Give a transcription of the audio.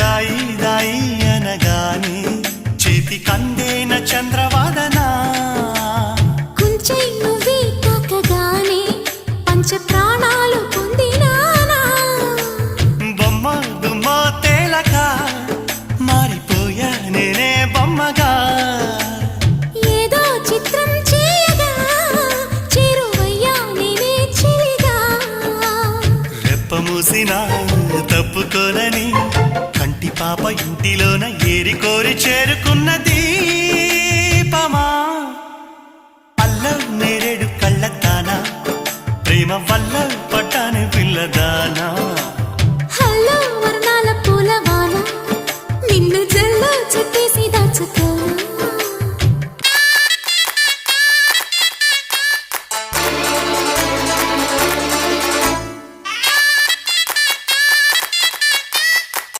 దాయి దాయి అనగానే చేతి కందేన చంద్రవాదనా. కుంచె నువ్వే తాకగానే పంచ ప్రాణాలు పొందినానా. బొమ్మ దుమ్మ తేలక మారిపోయా నేనే బొమ్మగా. ఏదో చిత్రం చేయగా చేరువయ్యా నేనే చెలిగా రెప్ప మూసిన తప్పుకోనని పాప ఇంటిలోన ఏరి కోరి చేరుకున్నది పామా అల్లం నేరేడు కళ్ళతానా? ప్రేమ వల్ల పట్టాను పిల్లదానా? హలో వర్ణాల పూలవాన నిన్ను జల్లో చెట్టు